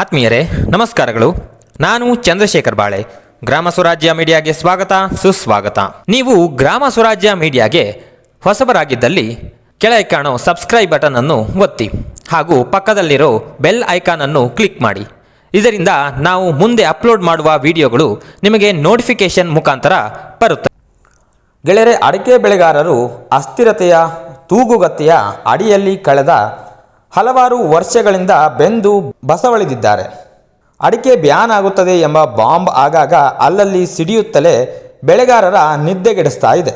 ಆತ್ಮೀಯರೇ, ನಮಸ್ಕಾರಗಳು. ನಾನು ಚಂದ್ರಶೇಖರ್ ಬಾಳೆ. ಗ್ರಾಮ ಸ್ವರಾಜ್ಯ ಮೀಡಿಯಾಗೆ ಸ್ವಾಗತ, ಸುಸ್ವಾಗತ. ನೀವು ಗ್ರಾಮ ಸ್ವರಾಜ್ಯ ಮೀಡಿಯಾಗೆ ಹೊಸಬರಾಗಿದ್ದಲ್ಲಿ ಕೆಳಗೆ ಕಾಣೋ ಸಬ್ಸ್ಕ್ರೈಬ್ ಬಟನ್ ಅನ್ನು ಒತ್ತಿ ಹಾಗೂ ಪಕ್ಕದಲ್ಲಿರೋ ಬೆಲ್ ಐಕಾನ್ ಅನ್ನು ಕ್ಲಿಕ್ ಮಾಡಿ. ಇದರಿಂದ ನಾವು ಮುಂದೆ ಅಪ್ಲೋಡ್ ಮಾಡುವ ವಿಡಿಯೋಗಳು ನಿಮಗೆ ನೋಟಿಫಿಕೇಶನ್ ಮುಖಾಂತರ ಬರುತ್ತೆ. ಗೆಳೆಯರೆ, ಅಡಿಕೆ ಬೆಳೆಗಾರರು ಅಸ್ಥಿರತೆಯ ತೂಗುಗತಿಯ ಅಡಿಯಲ್ಲಿ ಕಳೆದ ಹಲವಾರು ವರ್ಷಗಳಿಂದ ಬೆಂದು ಬಸವಳಿದಿದ್ದಾರೆ. ಅಡಿಕೆ ಬ್ಯಾನ್ ಆಗುತ್ತದೆ ಎಂಬ ಬಾಂಬ್ ಆಗಾಗ ಅಲ್ಲಲ್ಲಿ ಸಿಡಿಯುತ್ತಲೇ ಬೆಳೆಗಾರರ ನಿದ್ದೆಗೆಡಿಸ್ತಾ ಇದೆ.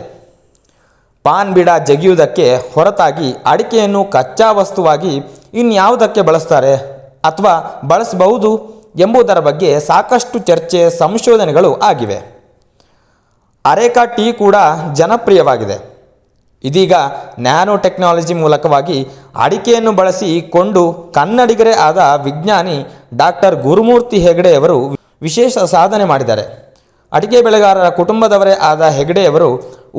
ಪಾನ್ ಬಿಡ ಜಗಿಯುವುದಕ್ಕೆ ಹೊರತಾಗಿ ಅಡಿಕೆಯನ್ನು ಕಚ್ಚಾ ವಸ್ತುವಾಗಿ ಇನ್ಯಾವುದಕ್ಕೆ ಬಳಸ್ತಾರೆ ಅಥವಾ ಬಳಸಬಹುದು ಎಂಬುದರ ಬಗ್ಗೆ ಸಾಕಷ್ಟು ಚರ್ಚೆ, ಸಂಶೋಧನೆಗಳು ಆಗಿವೆ. ಅರೇಕಾ ಟೀ ಕೂಡ ಜನಪ್ರಿಯವಾಗಿದೆ. ಇದೀಗ ನ್ಯಾನೋ ಟೆಕ್ನಾಲಜಿ ಮೂಲಕವಾಗಿ ಅಡಿಕೆಯನ್ನು ಬಳಸಿ ಕೊಂಡು ಕನ್ನಡಿಗರೇ ಆದ ವಿಜ್ಞಾನಿ ಡಾಕ್ಟರ್ ಗುರುಮೂರ್ತಿ ಹೆಗಡೆಯವರು ವಿಶೇಷ ಸಾಧನೆ ಮಾಡಿದ್ದಾರೆ. ಅಡಿಕೆ ಬೆಳೆಗಾರರ ಕುಟುಂಬದವರೇ ಆದ ಹೆಗಡೆಯವರು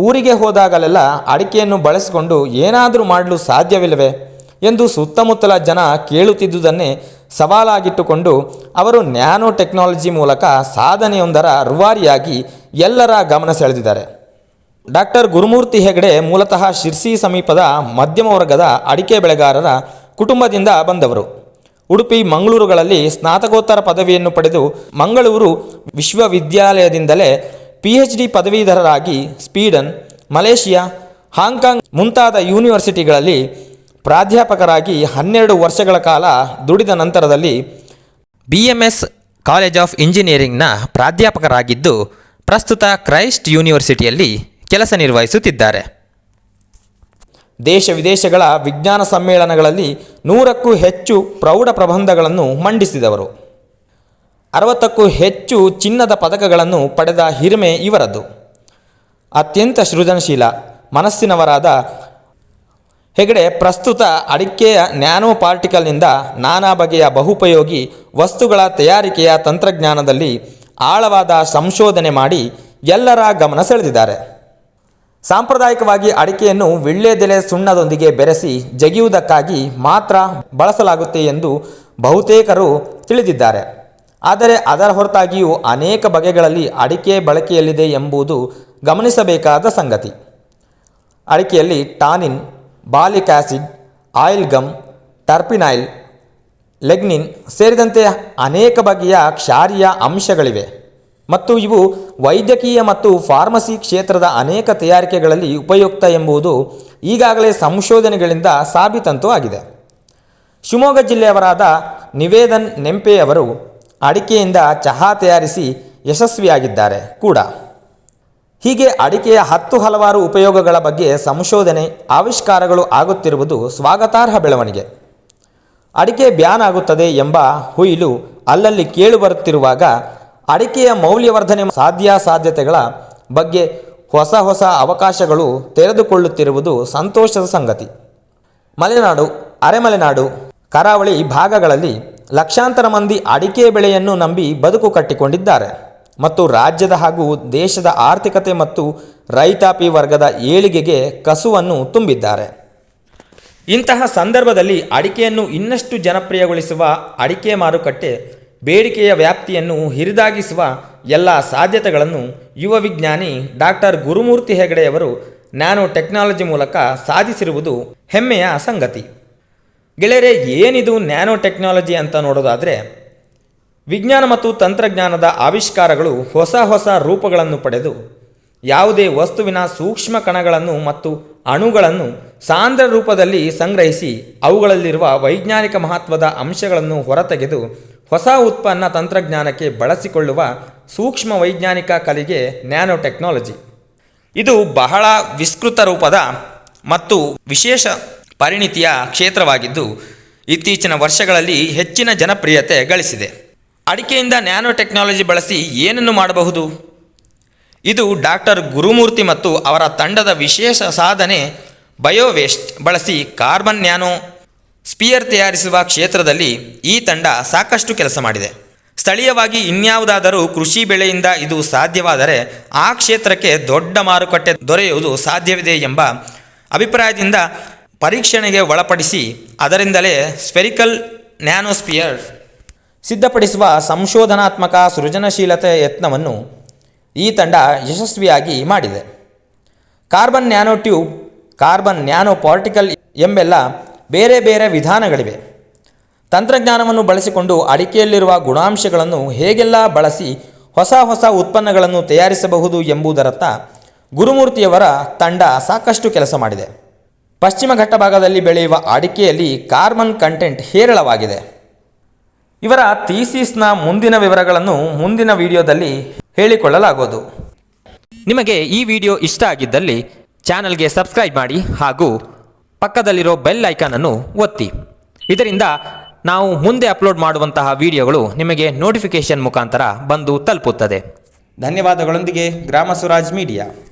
ಊರಿಗೆ ಹೋದಾಗಲೆಲ್ಲ ಅಡಿಕೆಯನ್ನು ಬಳಸಿಕೊಂಡು ಏನಾದರೂ ಮಾಡಲು ಸಾಧ್ಯವಿಲ್ಲವೇ ಎಂದು ಸುತ್ತಮುತ್ತಲ ಜನ ಕೇಳುತ್ತಿದ್ದುದನ್ನೇ ಸವಾಲಾಗಿಟ್ಟುಕೊಂಡು ಅವರು ನ್ಯಾನೋ ಟೆಕ್ನಾಲಜಿ ಮೂಲಕ ಸಾಧನೆಯೊಂದರ ರುವಾರಿಯಾಗಿ ಎಲ್ಲರ ಗಮನ ಸೆಳೆದಿದ್ದಾರೆ. ಡಾಕ್ಟರ್ ಗುರುಮೂರ್ತಿ ಹೆಗಡೆ ಮೂಲತಃ ಶಿರ್ಸಿ ಸಮೀಪದ ಮಧ್ಯಮ ವರ್ಗದ ಅಡಿಕೆ ಬೆಳೆಗಾರರ ಕುಟುಂಬದಿಂದ ಬಂದವರು. ಉಡುಪಿ, ಮಂಗಳೂರುಗಳಲ್ಲಿ ಸ್ನಾತಕೋತ್ತರ ಪದವಿಯನ್ನು ಪಡೆದು ಮಂಗಳೂರು ವಿಶ್ವವಿದ್ಯಾಲಯದಿಂದಲೇ ಪಿ ಎಚ್ ಡಿ ಪದವೀಧರರಾಗಿ ಸ್ಪೀಡನ್ ಮಲೇಷಿಯಾ, ಹಾಂಗ್ಕಾಂಗ್ ಮುಂತಾದ ಯೂನಿವರ್ಸಿಟಿಗಳಲ್ಲಿ ಪ್ರಾಧ್ಯಾಪಕರಾಗಿ ಹನ್ನೆರಡು ವರ್ಷಗಳ ಕಾಲ ದುಡಿದ ನಂತರದಲ್ಲಿ B M S college of ಇಂಜಿನಿಯರಿಂಗ್ನ ಪ್ರಾಧ್ಯಾಪಕರಾಗಿದ್ದು ಪ್ರಸ್ತುತ ಕ್ರೈಸ್ಟ್ ಯೂನಿವರ್ಸಿಟಿಯಲ್ಲಿ ಕೆಲಸ ನಿರ್ವಹಿಸುತ್ತಿದ್ದಾರೆ. ದೇಶ ವಿದೇಶಗಳ ವಿಜ್ಞಾನ ಸಮ್ಮೇಳನಗಳಲ್ಲಿ ನೂರಕ್ಕೂ ಹೆಚ್ಚು ಪ್ರೌಢ ಪ್ರಬಂಧಗಳನ್ನು ಮಂಡಿಸಿದವರು. ಅರವತ್ತಕ್ಕೂ ಹೆಚ್ಚು ಚಿನ್ನದ ಪದಕಗಳನ್ನು ಪಡೆದ ಹಿರಿಮೆ ಇವರದು. ಅತ್ಯಂತ ಸೃಜನಶೀಲ, ಮನಸ್ಸಿನವರಾದ ಹೆಗಡೆ ಪ್ರಸ್ತುತ ಅಡಿಕೆಯ ನ್ಯಾನೋ ಪಾರ್ಟಿಕಲ್ನಿಂದ ನಾನಾ ಬಗೆಯ ಬಹುಪಯೋಗಿ ವಸ್ತುಗಳ ತಯಾರಿಕೆಯ ತಂತ್ರಜ್ಞಾನದಲ್ಲಿ ಆಳವಾದ ಸಂಶೋಧನೆ ಮಾಡಿ ಎಲ್ಲರ ಗಮನ ಸೆಳೆದಿದ್ದಾರೆ. ಸಾಂಪ್ರದಾಯಿಕವಾಗಿ ಅಡಿಕೆಯನ್ನು ವಿಳ್ಳೆದೆಲೆ ಸುಣ್ಣದೊಂದಿಗೆ ಬೆರೆಸಿ ಜಗಿಯುವುದಕ್ಕಾಗಿ ಮಾತ್ರ ಬಳಸಲಾಗುತ್ತೆ ಎಂದು ಬಹುತೇಕರು ತಿಳಿದಿದ್ದಾರೆ. ಆದರೆ ಅದರ ಹೊರತಾಗಿಯೂ ಅನೇಕ ಬಗೆಗಳಲ್ಲಿ ಅಡಿಕೆ ಬಳಕೆಯಲ್ಲಿದೆ ಎಂಬುದು ಗಮನಿಸಬೇಕಾದ ಸಂಗತಿ. ಅಡಿಕೆಯಲ್ಲಿ tannin, ಬಾಲಿಕ್ acid, oil gum, terpineol, lignin ಸೇರಿದಂತೆ ಅನೇಕ ಬಗೆಯ ಕ್ಷಾರೀಯ ಅಂಶಗಳಿವೆ. ಮತ್ತು ಇವು ವೈದ್ಯಕೀಯ ಮತ್ತು ಫಾರ್ಮಸಿ ಕ್ಷೇತ್ರದ ಅನೇಕ ತಯಾರಿಕೆಗಳಲ್ಲಿ ಉಪಯುಕ್ತ ಎಂಬುದು ಈಗಾಗಲೇ ಸಂಶೋಧನೆಗಳಿಂದ ಸಾಬೀತಂತೂ ಆಗಿದೆ. ಶಿವಮೊಗ್ಗ ಜಿಲ್ಲೆಯವರಾದ ನಿವೇದನ್ ನೆಂಪೆಯವರು ಅಡಿಕೆಯಿಂದ ಚಹಾ ತಯಾರಿಸಿ ಯಶಸ್ವಿಯಾಗಿದ್ದಾರೆ ಕೂಡ. ಹೀಗೆ ಅಡಿಕೆಯ ಹತ್ತು ಹಲವಾರು ಉಪಯೋಗಗಳ ಬಗ್ಗೆ ಸಂಶೋಧನೆ, ಆವಿಷ್ಕಾರಗಳು ಆಗುತ್ತಿರುವುದು ಸ್ವಾಗತಾರ್ಹ ಬೆಳವಣಿಗೆ. ಅಡಿಕೆ ಬ್ಯಾನ್ ಆಗುತ್ತದೆ ಎಂಬ ಹುಯಿಲು ಅಲ್ಲಲ್ಲಿ ಕೇಳಿಬರುತ್ತಿರುವಾಗ ಅಡಿಕೆಯ ಮೌಲ್ಯವರ್ಧನೆ ಸಾಧ್ಯ ಸಾಧ್ಯತೆಗಳ ಬಗ್ಗೆ ಹೊಸ ಹೊಸ ಅವಕಾಶಗಳು ತೆರೆದುಕೊಳ್ಳುತ್ತಿರುವುದು ಸಂತೋಷದ ಸಂಗತಿ. ಮಲೆನಾಡು, ಅರೆಮಲೆನಾಡು, ಕರಾವಳಿ ಭಾಗಗಳಲ್ಲಿ ಲಕ್ಷಾಂತರ ಮಂದಿ ಅಡಿಕೆ ಬೆಳೆಯನ್ನು ನಂಬಿ ಬದುಕು ಕಟ್ಟಿಕೊಂಡಿದ್ದಾರೆ. ಮತ್ತು ರಾಜ್ಯದ ಹಾಗೂ ದೇಶದ ಆರ್ಥಿಕತೆ ಮತ್ತು ರೈತಾಪಿ ವರ್ಗದ ಏಳಿಗೆಗೆ ಕಸುವನ್ನು ತುಂಬಿದ್ದಾರೆ. ಇಂತಹ ಸಂದರ್ಭದಲ್ಲಿ ಅಡಿಕೆಯನ್ನು ಇನ್ನಷ್ಟು ಜನಪ್ರಿಯಗೊಳಿಸುವ ಅಡಿಕೆ ಮಾರುಕಟ್ಟೆ ಬೇಡಿಕೆಯ ವ್ಯಾಪ್ತಿಯನ್ನು ಹಿರಿದಾಗಿಸುವ ಎಲ್ಲ ಸಾಧ್ಯತೆಗಳನ್ನು ಯುವ ವಿಜ್ಞಾನಿ ಡಾಕ್ಟರ್ ಗುರುಮೂರ್ತಿ ಹೆಗಡೆಯವರು ನ್ಯಾನೋ ಟೆಕ್ನಾಲಜಿ ಮೂಲಕ ಸಾಧಿಸಿರುವುದು ಹೆಮ್ಮೆಯ ಸಂಗತಿ. ಗೆಳೆಯರೆ, ಏನಿದು ನ್ಯಾನೋ ಟೆಕ್ನಾಲಜಿ ಅಂತ ನೋಡೋದಾದರೆ, ವಿಜ್ಞಾನ ಮತ್ತು ತಂತ್ರಜ್ಞಾನದ ಆವಿಷ್ಕಾರಗಳು ಹೊಸ ಹೊಸ ರೂಪಗಳನ್ನು ಪಡೆದು, ಯಾವುದೇ ವಸ್ತುವಿನ ಸೂಕ್ಷ್ಮ ಕಣಗಳನ್ನು ಮತ್ತು ಅಣುಗಳನ್ನು ಸಾಂದ್ರ ರೂಪದಲ್ಲಿ ಸಂಗ್ರಹಿಸಿ ಅವುಗಳಲ್ಲಿರುವ ವೈಜ್ಞಾನಿಕ ಮಹತ್ವದ ಅಂಶಗಳನ್ನು ಹೊರತೆಗೆದು ಹೊಸ ಉತ್ಪನ್ನ ತಂತ್ರಜ್ಞಾನಕ್ಕೆ ಬಳಸಿಕೊಳ್ಳುವ ಸೂಕ್ಷ್ಮ ವೈಜ್ಞಾನಿಕ ಕಲೆಗೆ ನ್ಯಾನೋ ಟೆಕ್ನಾಲಜಿ. ಇದು ಬಹಳ ವಿಸ್ತೃತ ರೂಪದ ಮತ್ತು ವಿಶೇಷ ಪರಿಣಿತಿಯ ಕ್ಷೇತ್ರವಾಗಿದ್ದು, ಇತ್ತೀಚಿನ ವರ್ಷಗಳಲ್ಲಿ ಹೆಚ್ಚಿನ ಜನಪ್ರಿಯತೆ ಗಳಿಸಿದೆ. ಅಡಿಕೆಯಿಂದ ನ್ಯಾನೋ ಟೆಕ್ನಾಲಜಿ ಬಳಸಿ ಏನನ್ನು ಮಾಡಬಹುದು? ಇದು ಡಾಕ್ಟರ್ ಗುರುಮೂರ್ತಿ ಮತ್ತು ಅವರ ತಂಡದ ವಿಶೇಷ ಸಾಧನೆ ಬಯೋವೇಸ್ಟ್ ಬಳಸಿ ಕಾರ್ಬನ್ ನ್ಯಾನೋ ಸ್ಪಿಯರ್ ತಯಾರಿಸುವ ಕ್ಷೇತ್ರದಲ್ಲಿ ಈ ತಂಡ ಸಾಕಷ್ಟು ಕೆಲಸ ಮಾಡಿದೆ. ಸ್ಥಳೀಯವಾಗಿ ಇನ್ಯಾವುದಾದರೂ ಕೃಷಿ ಬೆಳೆಯಿಂದ ಇದು ಸಾಧ್ಯವಾದರೆ ಆ ಕ್ಷೇತ್ರಕ್ಕೆ ದೊಡ್ಡ ಮಾರುಕಟ್ಟೆ ದೊರೆಯುವುದು ಸಾಧ್ಯವಿದೆ ಎಂಬ ಅಭಿಪ್ರಾಯದಿಂದ ಪರೀಕ್ಷಣೆಗೆ ಒಳಪಡಿಸಿ ಅದರಿಂದಲೇ ಸ್ಪೆರಿಕಲ್ ನ್ಯಾನೋಸ್ಪಿಯರ್ ಸಿದ್ಧಪಡಿಸುವ ಸಂಶೋಧನಾತ್ಮಕ ಸೃಜನಶೀಲತೆ ಯತ್ನವನ್ನು ಈ ತಂಡ ಯಶಸ್ವಿಯಾಗಿ ಮಾಡಿದೆ. Carbon nano tube carbon nano particle ಎಂಬೆಲ್ಲ ಬೇರೆ ಬೇರೆ ವಿಧಾನಗಳಿವೆ. ತಂತ್ರಜ್ಞಾನವನ್ನು ಬಳಸಿಕೊಂಡು ಅಡಿಕೆಯಲ್ಲಿರುವ ಗುಣಾಂಶಗಳನ್ನು ಹೇಗೆಲ್ಲ ಬಳಸಿ ಹೊಸ ಹೊಸ ಉತ್ಪನ್ನಗಳನ್ನು ತಯಾರಿಸಬಹುದು ಎಂಬುದರತ್ತ ಗುರುಮೂರ್ತಿಯವರ ತಂಡ ಸಾಕಷ್ಟು ಕೆಲಸ ಮಾಡಿದೆ. ಪಶ್ಚಿಮ ಘಟ್ಟ ಭಾಗದಲ್ಲಿ ಬೆಳೆಯುವ ಅಡಿಕೆಯಲ್ಲಿ ಕಾರ್ಬನ್ ಕಂಟೆಂಟ್ ಹೇರಳವಾಗಿದೆ. ಇವರ ಥೀಸಿಸ್ನ ಮುಂದಿನ ವಿವರಗಳನ್ನು ಮುಂದಿನ ವಿಡಿಯೋದಲ್ಲಿ ಹೇಳಿಕೊಳ್ಳಲಾಗುವುದು ನಿಮಗೆ ಈ ವಿಡಿಯೋ ಇಷ್ಟ ಆಗಿದ್ದಲ್ಲಿ ಚಾನಲ್ಗೆ ಸಬ್ಸ್ಕ್ರೈಬ್ ಮಾಡಿ ಹಾಗೂ ಪಕ್ಕದಲ್ಲಿರೋ ಬೆಲ್ ಐಕಾನನ್ನು ಒತ್ತಿ. ಇದರಿಂದ ನಾವು ಮುಂದೆ ಅಪ್ಲೋಡ್ ಮಾಡುವಂತಹ ವಿಡಿಯೋಗಳು ನಿಮಗೆ ನೋಟಿಫಿಕೇಶನ್ ಮುಖಾಂತರ ಬಂದು ತಲುಪುತ್ತದೆ. ಧನ್ಯವಾದಗಳೊಂದಿಗೆ ಗ್ರಾಮ ಸ್ವರಾಜ್ ಮೀಡಿಯಾ.